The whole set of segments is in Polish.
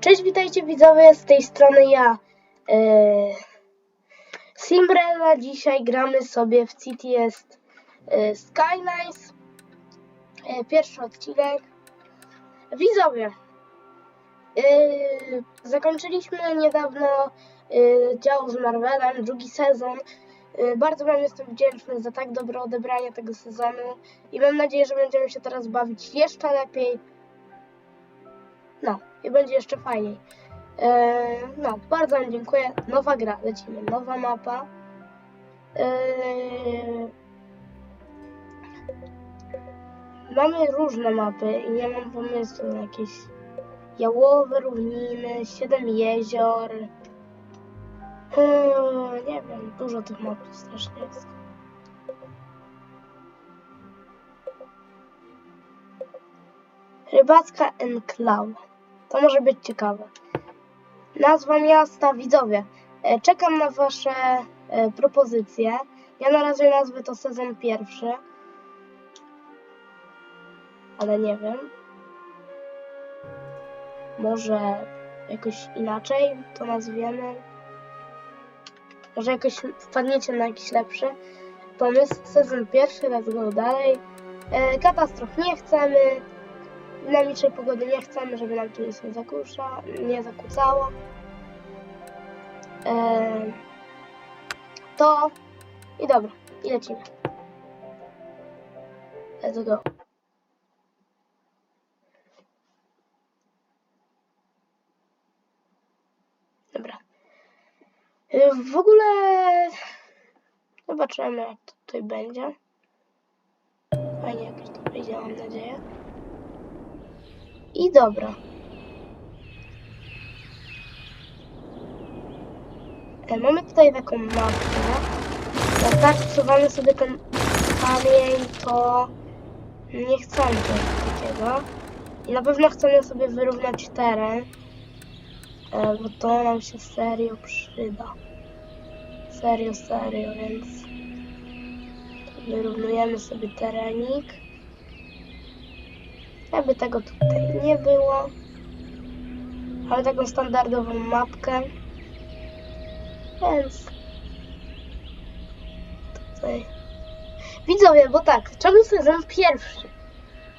Cześć, witajcie widzowie, z tej strony ja, yy, Simbrella. Dzisiaj gramy sobie w CTS yy, Skylines. Yy, pierwszy odcinek. Widzowie, yy, zakończyliśmy niedawno yy, dział z Marvelem, drugi sezon. Bardzo Wam jestem wdzięczny za tak dobre odebranie tego sezonu i mam nadzieję, że będziemy się teraz bawić jeszcze lepiej. No, i będzie jeszcze fajniej. Eee, no, bardzo Wam dziękuję. Nowa gra, lecimy. Nowa mapa. Eee, mamy różne mapy i nie mam pomysłu na jakieś jałowe równiny, siedem jezior. Eee, nie wiem, dużo tych map strasznie jest. Rybacka enklawa. To może być ciekawe. Nazwa miasta, widzowie. E, Czekam na Wasze e, propozycje. Ja na razie nazwę to sezon pierwszy. Ale nie wiem. Może jakoś inaczej to nazwiemy. Może jakoś wpadniecie na jakiś lepszy pomysł. Sezon pierwszy, let's go dalej. E, katastrof nie chcemy dynamicznej pogody nie chcemy, żeby nam tu nic nie zakusza, nie zakłócało. Eee, to i dobra, i lecimy. Let's go. Dobra. E, W ogóle zobaczymy jak to tutaj będzie. Fajnie jakoś to wyjdzie, mam nadzieję. I dobra. E, mamy tutaj taką mapkę. Jak tak wsuwamy sobie ten kamień, to nie chcemy takiego. I na pewno chcemy sobie wyrównać teren, e, bo to nam się serio przyda. Serio, serio, więc wyrównujemy sobie terenik. Jakby tego tutaj nie było. Ale taką standardową mapkę. Więc tutaj. Widzowie, bo tak, czemu sezon pierwszy?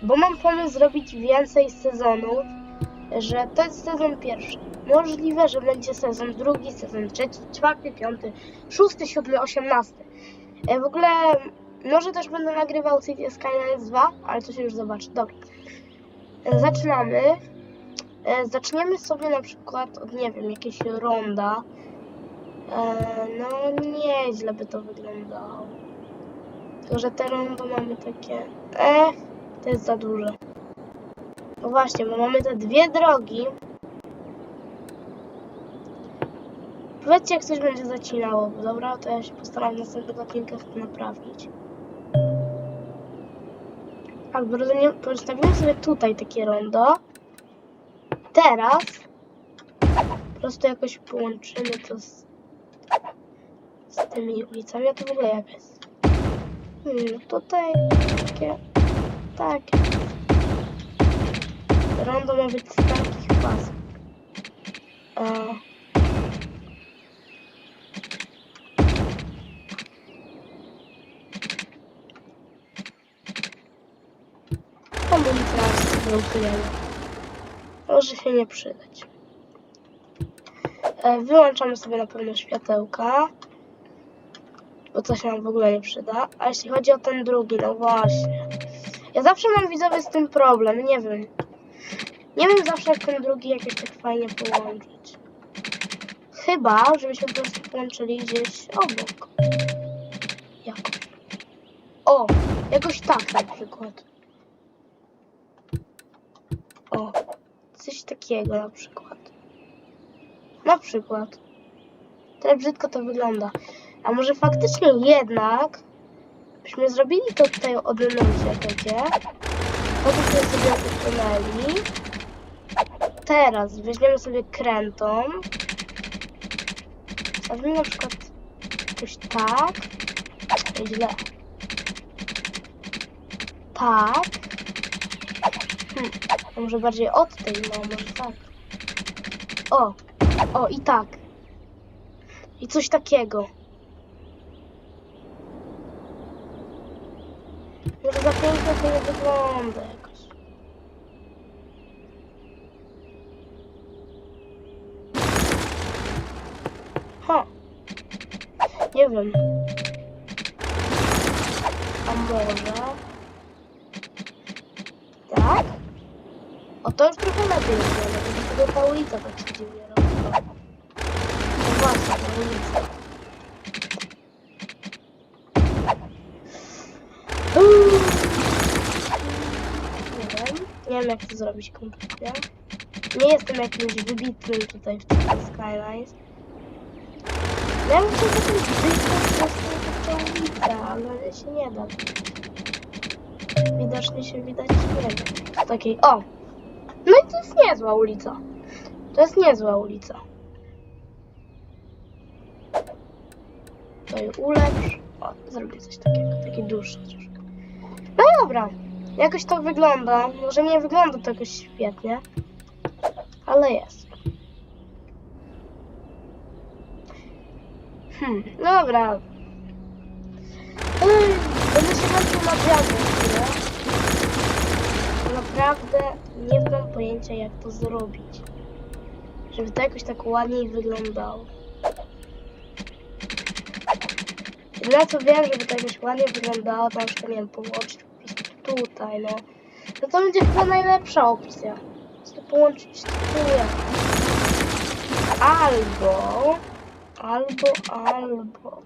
Bo mam pomysł zrobić więcej sezonów, że to jest sezon pierwszy. Możliwe, że będzie sezon drugi, sezon trzeci, czwarty, piąty, szósty, siódmy, osiemnasty. E, W ogóle może też będę nagrywał City Skylines 2, ale to się już zobaczy. Dobra. E, Zaczynamy. E, Zaczniemy sobie na przykład od, nie wiem, jakiegoś ronda. E, No, nieźle by to wyglądało. Tylko, że te rondo mamy takie... Ech, to jest za duże. No właśnie, bo mamy te dwie drogi. Powiedzcie, jak coś będzie zacinało, dobra? To ja się postaram w następnych odcinkach to naprawić. Albo rozumiem, postawimy sobie tutaj takie rondo. Teraz po prostu jakoś połączymy to z, z tymi ulicami. A to w ogóle jak jest? Hmm, tutaj takie, takie. Rondo ma być z takich pasów. E, Może się nie przydać. E, Wyłączamy sobie na pewno światełka. Bo to się nam w ogóle nie przyda. A jeśli chodzi o ten drugi, no właśnie. Ja zawsze mam widzowie z tym problem, nie wiem. Nie wiem zawsze jak ten drugi jakoś tak fajnie połączyć. Chyba, żebyśmy po prostu połączyli gdzieś obok. Jakoś. O, jakoś tak na przykład. O, coś takiego na przykład. Na przykład. Tyle brzydko to wygląda. A może faktycznie jednak byśmy zrobili to tutaj odmycie takie. Potem sobie usunęli. Teraz weźmiemy sobie krętą. Zrobimy na przykład jakoś tak. Źle. Tak. Hmm. A może bardziej od tej, no może tak. O, o i tak. I coś takiego. Może za pięknie to nie wygląda jakoś. Nie wiem. A może... Tak? O, to już trochę lepiej wygląda, bo sobie ta ulica tak się dziwnie robi. No właśnie, ta ulica. Uuu. Nie wiem, nie wiem jak to zrobić kompletnie. Nie jestem jakimś wybitnym tutaj w tych Skylines. Ja bym chciał taką zwykłą, prostą ulicę, ale się nie da. Widocznie się widać nie da. Takiej, o! No i to jest niezła ulica. To jest niezła ulica. Tutaj ulepsz. O, zrobię coś takiego, taki dłuższy troszkę. No dobra, jakoś to wygląda. Może nie wygląda to jakoś świetnie, ale jest. Hmm, dobra. Będę się męczył na wiatr chwilę. Bo Naprawdę nie mam pojęcia jak to zrobić. Żeby to jakoś tak ładniej wyglądało. Jedyne co wiem, żeby to jakoś ładnie wyglądało, to na nie wiem, połączyć tutaj, no. No to będzie chyba najlepsza opcja. Prostu połączyć tu jakoś. Albo, albo, albo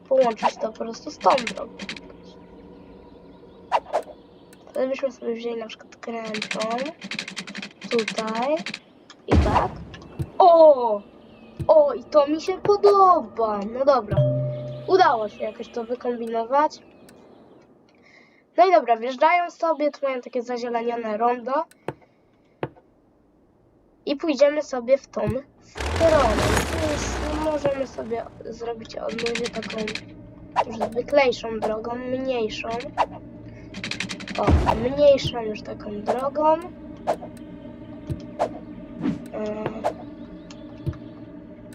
połączyć to po prostu z tą drogą. Wtedy byśmy sobie wzięli na przykład krętą tutaj i tak. O! O, i to mi się podoba. No dobra. Udało się jakoś to wykombinować. No i dobra, wjeżdżają sobie, tu mają takie zazielenione rondo. I pójdziemy sobie w tą stronę. Więc możemy sobie zrobić od ludzie taką już zwyklejszą drogą, mniejszą. O, mniejszą już taką drogą.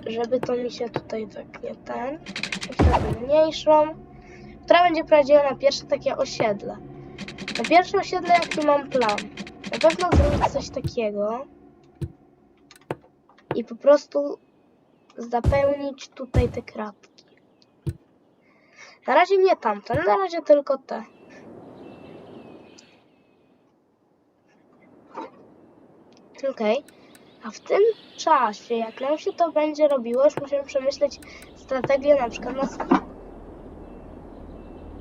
Yy, żeby to mi się tutaj tak nie ten. Mniejszą, która będzie prowadziła na pierwsze takie osiedle. Na pierwsze osiedle jaki mam plan? Na pewno zrobić coś takiego i po prostu zapełnić tutaj te kratki. Na razie nie tamte, na razie tylko te. Okej. A w tym czasie, jak nam się to będzie robiło, już musimy przemyśleć strategię na przykład na.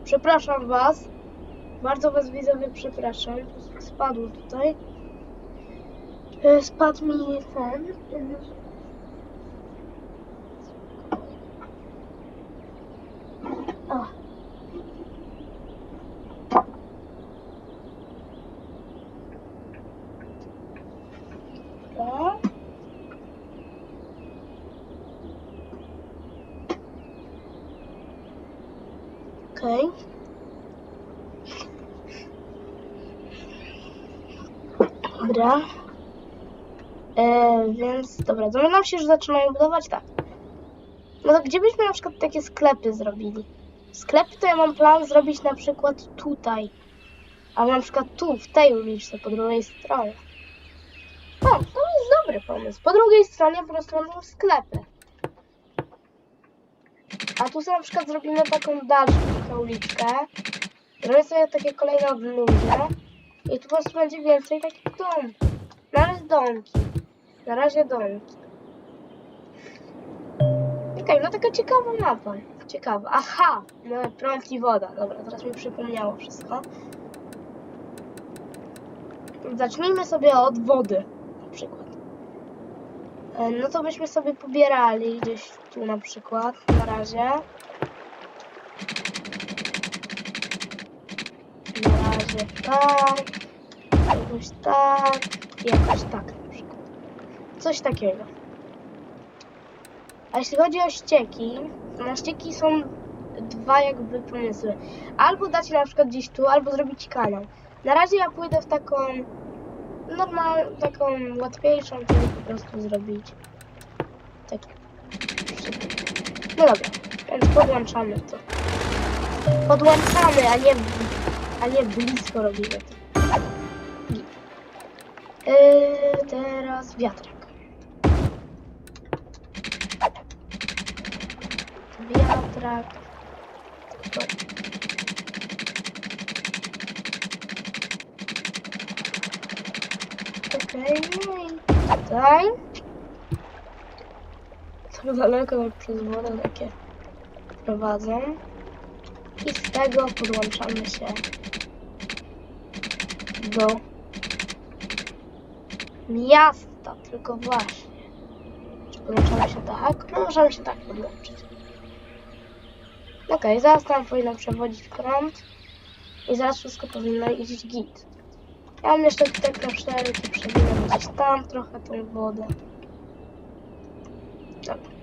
Przepraszam Was. Bardzo Was widzowie przepraszam. Spadł tutaj. E, Spadł mi ten. O. Dobra. Okej. Dobra. E, więc dobra, nam się już zaczynają budować tak. No to gdzie byśmy na przykład takie sklepy zrobili? Sklepy to ja mam plan zrobić na przykład tutaj. A na przykład tu, w tej uliczce, po drugiej stronie. O, to jest dobry pomysł. Po drugiej stronie po prostu będą sklepy. A tu sobie na przykład zrobimy taką dalszą uliczkę. Zrobię sobie takie kolejne odludzie. I tu po prostu będzie więcej takich domków. Na razie domki. Na razie domki. Okej, no taka ciekawa mapa. Ciekawa. Aha! No, prąd i woda. Dobra, teraz mi przypomniało wszystko. Zacznijmy sobie od wody. Na przykład. E, No to byśmy sobie pobierali gdzieś tu na przykład. Na razie. Razie tak. Jakoś tak. Jakoś tak na przykład. Coś takiego. A jeśli chodzi o ścieki, na ścieki są dwa jakby pomysły. Albo dać na przykład gdzieś tu, albo zrobić kanał. Na razie ja pójdę w taką normalną, taką łatwiejszą, czyli po prostu zrobić Tak. No dobra, więc podłączamy to. Podłączamy, a nie, a nie blisko robimy to. Yy, teraz wiatrak. Wiatrak. To. Okej, i tutaj. Tak daleko jak przez wodę takie prowadzą. I z tego podłączamy się do miasta, tylko właśnie. Czy podłączamy się tak? No możemy się tak podłączyć. Okej, zaraz tam powinno przewodzić prąd i zaraz wszystko powinno iść git. Ja mam jeszcze tutaj kasztelki, przewinę gdzieś tam trochę tą wodę. Dobra.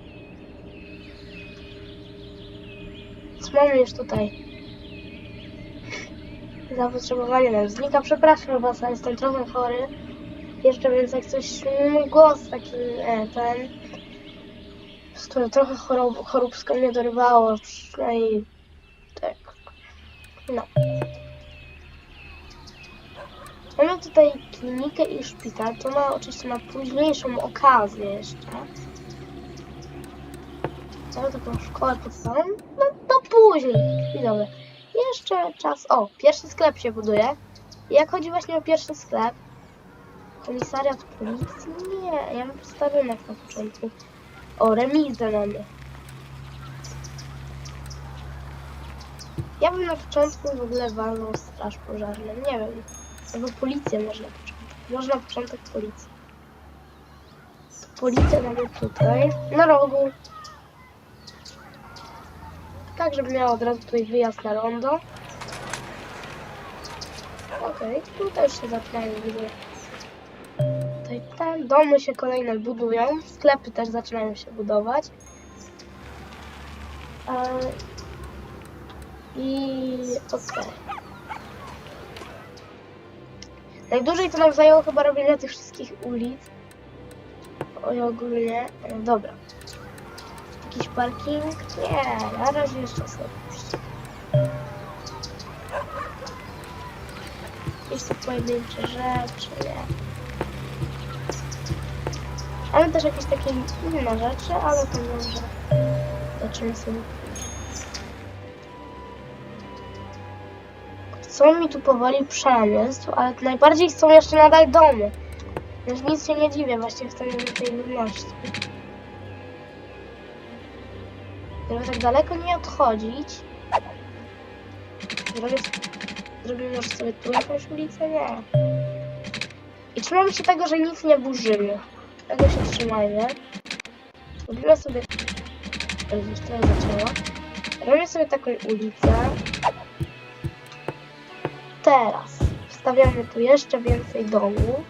Mamy już tutaj zapotrzebowanie na znika. Przepraszam was, ale jestem trochę chory. Jeszcze więc jak coś, mój głos taki, e, ten, który trochę chorób, choróbsko mnie dorywało, przynajmniej tak, no. Mamy tutaj klinikę i szpital, to ma oczywiście na późniejszą okazję jeszcze. Całą taką szkołę podstawową, no później, widzowie. Jeszcze czas, o, pierwszy sklep się buduje. Jak chodzi właśnie o pierwszy sklep, komisariat policji? Nie, ja mam posterunek na początku. O, remizę mamy. Ja bym na początku w ogóle walnął straż pożarną, nie wiem. Albo policję może na początek. Może na początek policję. Policję mamy tutaj, na rogu. Tak, żeby miała od razu tutaj wyjazd na rondo. Okej, tutaj już się zaczynają budować. Tutaj te domy się kolejne budują, sklepy też zaczynają się budować. E, I okej. Najdłużej to nam zajęło chyba robienie tych wszystkich ulic. Oj, ogólnie. E, Dobra. Jakiś parking? Nie, na razie jeszcze sobie puszczę. Jakieś tu pojedyncze rzeczy, nie. Mamy też jakieś takie inne rzeczy, ale to może zobaczymy sobie. Chcą mi tu powoli przemysł, ale najbardziej chcą jeszcze nadal domy. Więc nic się nie dziwię właśnie w tej ludności. Żeby tak daleko nie odchodzić. Zrobię, zrobię może sobie tu jakąś ulicę? Nie. I trzymamy się tego, że nic nie burzymy. Tego się trzymajmy. Robimy sobie... Już teraz zaczęła. Robimy sobie taką ulicę. Teraz wstawiamy tu jeszcze więcej domów.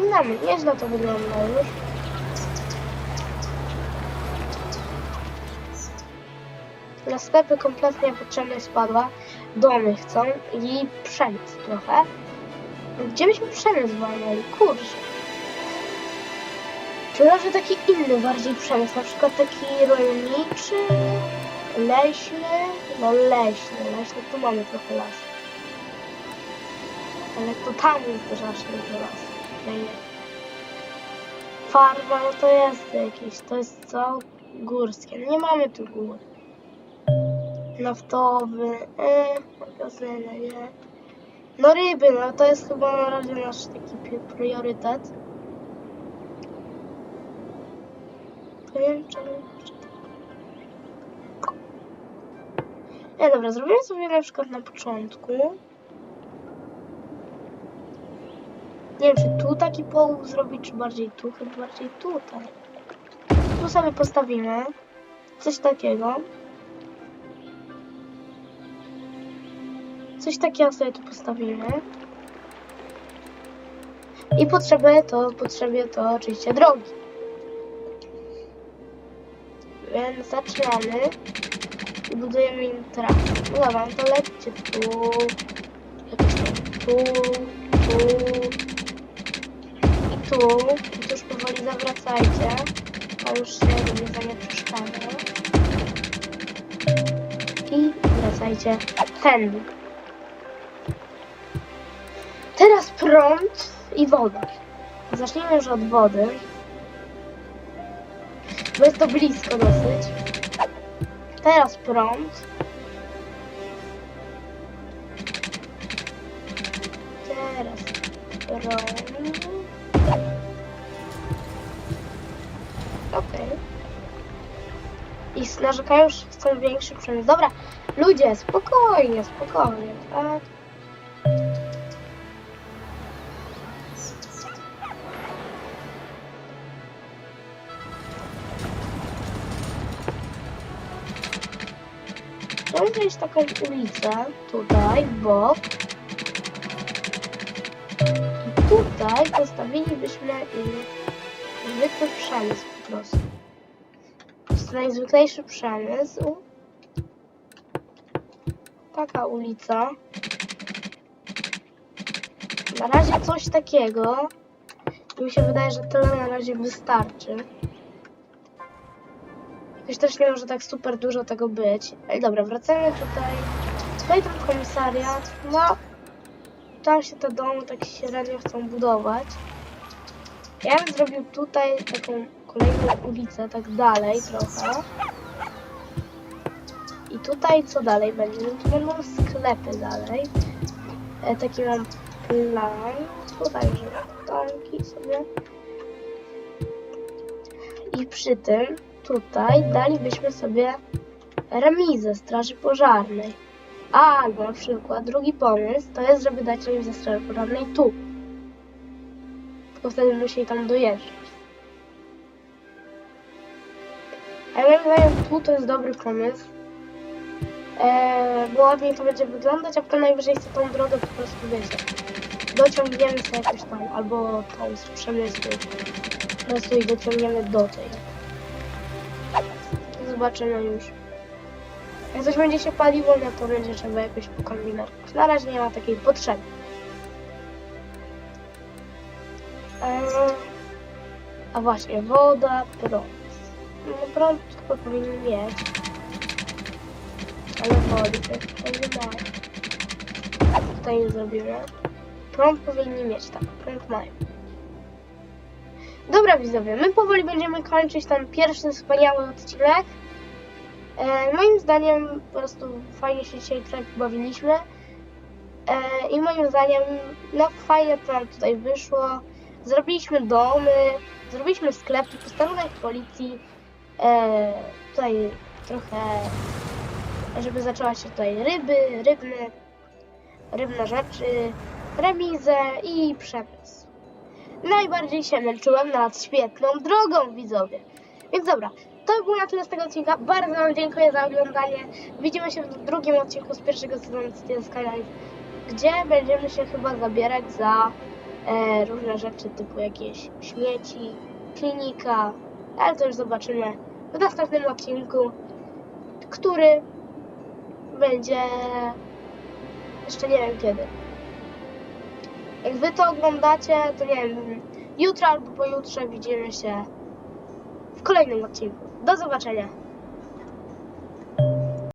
I mamy, nieźle to wygląda już. Na sklepy kompletnie potrzebność spadła. Domy chcą i przemysł trochę. Gdzie byśmy przemysł walnęli? Kurczę. Czy może taki inny bardziej przemysł, na przykład taki rolniczy, leśny? No leśny, leśny, tu mamy trochę lasu. Ale to tam jest też aż dużo lasu. Farma, no to jest jakieś, to jest co? Górskie. No nie mamy tu gór. Naftowy, nie. No ryby, no to jest chyba na razie nasz taki priorytet. Nie wiem. Nie, dobra, zrobimy sobie na przykład na początku. Nie wiem, czy tu taki połów zrobić, czy bardziej tu, chyba bardziej tutaj. Tu sobie postawimy coś takiego. Coś takiego sobie tu postawimy. I potrzebuje to, potrzebuje to oczywiście drogi. Więc zaczynamy i budujemy im trasę. No dobra, no to lećcie tu, tu, tu i tu, i tu już powoli zawracajcie. A już się robię za nie przeszkadza. I wracajcie tędy. Prąd i woda. Zacznijmy już od wody. Bo jest to blisko dosyć. Teraz prąd. Teraz prąd. Okej. I s- narzekają, że chcą większy przemysł. Dobra, ludzie, spokojnie, spokojnie, tak? Taką ulicę tutaj. I tutaj postawilibyśmy y, zwykły przemysł po prostu. Najzwyklejszy przemysł. Taka ulica. Na razie coś takiego. Mi się wydaje, że tyle na razie wystarczy. Jakoś też nie może tak super dużo tego być. Ej, dobra, wracamy tutaj. Tutaj ten komisariat. No, tam się te domy tak średnio chcą budować. Ja bym zrobił tutaj taką kolejną ulicę, tak dalej trochę. I tutaj co dalej będzie? No tu będą sklepy dalej. E, taki mam plan. Tutaj, że domki sobie. I przy tym tutaj dalibyśmy sobie remizę Straży Pożarnej. Albo na przykład drugi pomysł to jest, żeby dać remizę Straży Pożarnej tu. Tylko wtedy musieli tam dojeżdżać. A ja moim tu to jest dobry pomysł. Eee, bo ładniej to będzie wyglądać, a potem najwyżej sobie tą drogę po prostu wiecie. Dociągniemy sobie jakoś tam, albo tą z przemysłu. Po prostu i dociągniemy do tej. Zobaczymy już. Jak coś będzie się paliło, no to będzie trzeba jakoś pokombinować. Na razie nie ma takiej potrzeby. Eee, a właśnie, woda, prąd. No prąd chyba powinien mieć. Ale wody to nie ma. Tutaj nie zrobimy. Prąd powinni mieć, tak, prąd mają. Dobra widzowie, my powoli będziemy kończyć ten pierwszy wspaniały odcinek. E, moim zdaniem po prostu fajnie się dzisiaj tutaj pobawiliśmy. E, I moim zdaniem no fajnie to nam tutaj wyszło. Zrobiliśmy domy, zrobiliśmy sklepy, posterunek policji. E, tutaj trochę, żeby zaczęła się tutaj ryby, rybny, rybne rzeczy, remizę i przemysł. Najbardziej się męczyłem nad świetną drogą, widzowie. Więc dobra, to było na tyle z tego odcinka. Bardzo Wam dziękuję za oglądanie. Widzimy się w drugim odcinku z pierwszego sezonu City Skylines, gdzie będziemy się chyba zabierać za e, różne rzeczy typu jakieś śmieci, klinika, ale to już zobaczymy w następnym odcinku, który będzie jeszcze nie wiem kiedy. Jak wy to oglądacie, to nie wiem, jutro albo pojutrze widzimy się w kolejnym odcinku. Do zobaczenia.